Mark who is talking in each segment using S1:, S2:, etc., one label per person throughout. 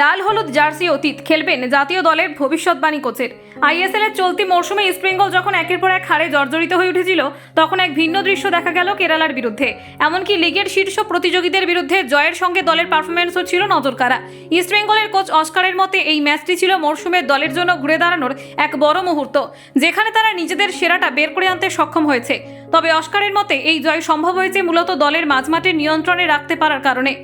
S1: লাল হলুদ জার্সি অতীত খেলবেন জাতীয় দলের ভবিষ্যৎবাণী কোচের। আইএসএল এর চলতি মরশুমে ইস্টবেঙ্গল যখন একের পর এক হারে জর্জরিত হয়ে উঠেছিল, তখন এক ভিন্ন দৃশ্য দেখা গেল কেরালার বিরুদ্ধে। এমনকি লিগের শীর্ষ প্রতিযোগীদের বিরুদ্ধে জয়ের সঙ্গে দলের পারফরমেন্সও ছিল নজরকাড়া। ইস্টবেঙ্গলের কোচ অস্কারের মতে, এই ম্যাচটি ছিল মরশুমের দলের জন্য ঘুরে দাঁড়ানোর এক বড় মুহূর্ত, যেখানে তারা নিজেদের সেরাটা বের করে আনতে সক্ষম হয়েছে। তবে অস্কারের মতে, এই জয় সম্ভব হয়েছে মূলত দলের মাঝমাঠে নিয়ন্ত্রণে রাখতে পারার কারণে।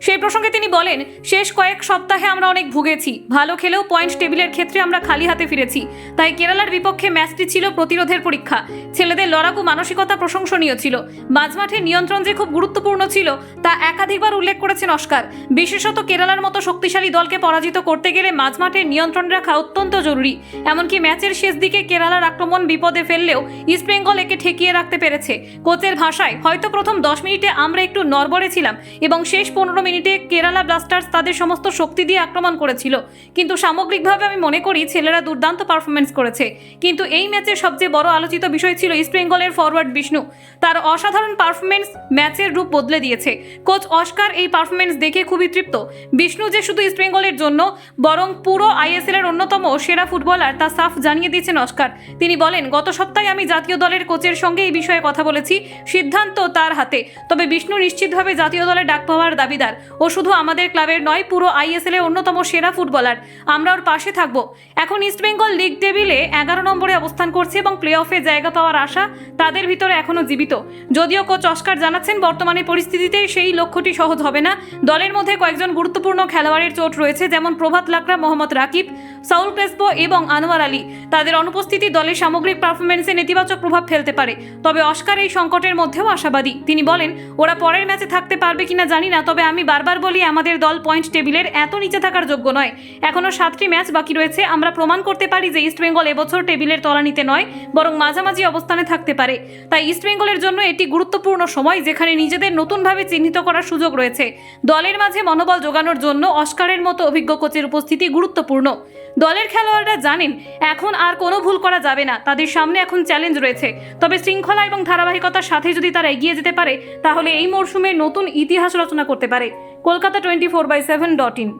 S1: সেই প্রসঙ্গে তিনি বলেন, শেষ কয়েক সপ্তাহে আমরা অনেক ভুগেছি। ভালো খেলেও পয়েন্ট টেবিলের ক্ষেত্রে আমরা খালি হাতে ফিরেছি। তাই কেরালার বিপক্ষে ম্যাচটি ছিল প্রতিরোধের পরীক্ষা। ছেলেদের লড়াকু মানসিকতা প্রশংসনীয় ছিল। মাঝমাঠে নিয়ন্ত্রণ যে খুব গুরুত্বপূর্ণ ছিল, তা একাধিকবার উল্লেখ করেছেন অস্কার। বিশেষত কেরালার মতো শক্তিশালী দলকে পরাজিত করতে গেলে মাঝমাঠে নিয়ন্ত্রণ রাখা অত্যন্ত জরুরি। এমনকি ম্যাচের শেষ দিকে কেরালার আক্রমণ বিপদে ফেললেও ইস্টবেঙ্গল একে ঠেকিয়ে রাখতে পেরেছে। কোচের ভাষায়, হয়তো প্রথম দশ মিনিটে আমরা একটু নরবরে ছিলাম এবং শেষ পনেরো মিনিটে কেরালা ব্লাস্টার্স তাদের সমস্ত শক্তি দিয়ে আক্রমণ করেছিল। কিন্তু সামগ্রিকভাবে আমি মনে করি ছেলেরা দুর্দান্ত পারফরমেন্স করেছে। কিন্তু এই ম্যাচের সবচেয়ে বড় আলোচিত বিষয় ছিল ইস্টবেঙ্গলের ফরওয়ার্ড বিষ্ণু। তার অসাধারণ পারফরমেন্স ম্যাচের রূপ বদলে দিয়েছে। কোচ অস্কার এই পারফরমেন্স দেখে খুবই তৃপ্ত। বিষ্ণু যে শুধু ইস্টবেঙ্গলের জন্য, বরং পুরো আইএসএল এর অন্যতম সেরা ফুটবলার তা সাফ জানিয়ে দিয়েছেন অস্কার। তিনি বলেন, গত সপ্তাহে আমি জাতীয় দলের কোচের সঙ্গে এই বিষয়ে কথা বলেছি। সিদ্ধান্ত তার হাতে। তবে বিষ্ণু নিশ্চিতভাবে জাতীয় দলে ডাক পাওয়ার দাবিদার। ও শুধু আমাদের ক্লাবের নয়, পুরো আইএসএল এর অন্যতম সেরা ফুটবলার। আমরা ওর পাশে থাকব। এখন ইস্টবেঙ্গল লিগ টেবিলে এগারো নম্বরে অবস্থান করছে এবং প্লে অফে জায়গা পাওয়ার আশা তাদের ভিতরে এখনও জীবিত। যদিও কোচ অস্কার জানাচ্ছেন, বর্তমানে পরিস্থিতিতে সেই লক্ষ্যটি সহজ হবে না। দলের মধ্যে কয়েকজন গুরুত্বপূর্ণ খেলোয়াড়ের চোট রয়েছে, যেমন প্রভাত লাকড়া, মোহাম্মদ রাকিব। সাউল ক্রেসপো এবং আনোয়ার আলী। তাদের অনুপস্থিতি দলের সামগ্রিক পারফরমেন্সে নেতিবাচক প্রভাব ফেলতে পারে। তবে অস্কার এই সংকটের মধ্যেও আশাবাদী। তিনি বলেন, ওরা পরের ম্যাচে থাকতে পারবে কিনা জানি না, তবে আমি বারবার বলি, আমাদের দল পয়েন্ট টেবিলের এত নিচে থাকার যোগ্য নয়। এখনও সাতটি ম্যাচ বাকি রয়েছে। আমরা প্রমাণ করতে পারি যে ইস্টবেঙ্গল এবছর টেবিলের তলানিতে নয়, বরং মাঝামাঝি অবস্থানে থাকতে পারে। তাই ইস্টবেঙ্গলের জন্য এটি গুরুত্বপূর্ণ সময়, যেখানে নিজেদের নতুনভাবে চিহ্নিত করার সুযোগ রয়েছে। দলের মাঝে মনোবল যোগানোর জন্য অস্কারের মতো অভিজ্ঞ কোচের উপস্থিতি গুরুত্বপূর্ণ। দলের খেলোয়াড়রা জানেন, এখন আর কোনো ভুল করা যাবে না। তাদের সামনে এখন চ্যালেঞ্জ রয়েছে। তবে শৃঙ্খলা এবং ধারাবাহিকতার সাথে যদি তারা এগিয়ে যেতে পারে, তাহলে এই মরশুমে নতুন ইতিহাস রচনা করতে পারে। Kolkata twenty four by seven dot in.